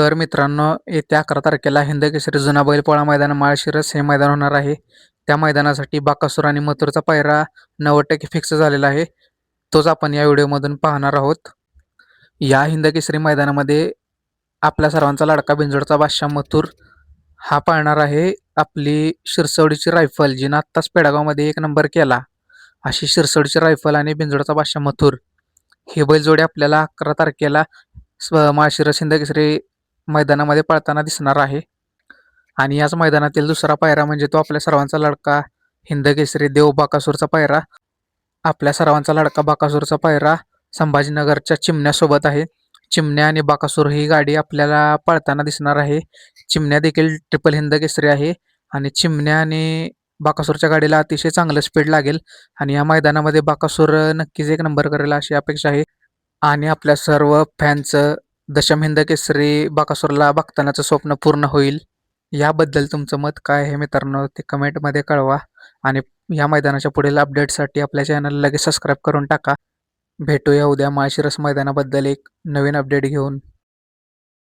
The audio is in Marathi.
तर मित्रांनो येत्या अकरा तारखेला हिंदकेसरी जुना बैलपोळा मैदान माळशिरस हे मैदान होणार आहे. त्या मैदानासाठी बाकासूर आणि मथुरचा पायरा नव्वद टक्के फिक्स झालेला आहे. तोच आपण या व्हिडिओमधून पाहणार आहोत. या हिंदकेसरी मैदानामध्ये आपल्या सर्वांचा लाडका बिंजोडचा बादशाह मथुर हा पाळणार आहे. आपली शिरसवडीची रायफल जिनं आत्ताच पेडागावमध्ये एक नंबर केला अशी शिरसवडीची रायफल आणि बिंजोडचा बादशाह मथुर. ही बैलजोडी आपल्याला अकरा तारखेला स्व माळशिरस हिंदकेसरी मैदानामध्ये पळताना दिसणार आहे. आणि याच मैदानातील दुसरा पायरा म्हणजे तो आपल्या सर्वांचा लडका हिंद केसरी देव बाकासूरचा पायरा. आपल्या सर्वांचा लडका बाकासूरचा पायरा संभाजीनगरच्या चिमण्यासोबत आहे. चिमण्या आणि बाकासूर ही गाडी आपल्याला पळताना दिसणार आहे. चिमण्या देखील ट्रिपल हिंद केसरी आहे. आणि चिमण्या आणि बाकासूरच्या गाडीला अतिशय चांगलं स्पीड लागेल. आणि या मैदानामध्ये बाकासूर नक्कीच एक नंबर करेल अशी अपेक्षा आहे. आणि आपल्या सर्व फॅनचं दशमहिंद केसरी बाकासूरला बघतानाचं स्वप्न पूर्ण होईल. याबद्दल तुमचं मत काय आहे मित्रांनो? ते कमेंटमध्ये कळवा. आणि या मैदानाच्या पुढील अपडेटसाठी आपल्या चॅनलला लगेच सबस्क्राईब करून टाका. भेटूया उद्या माळशिरस मैदानाबद्दल एक नवीन अपडेट घेऊन.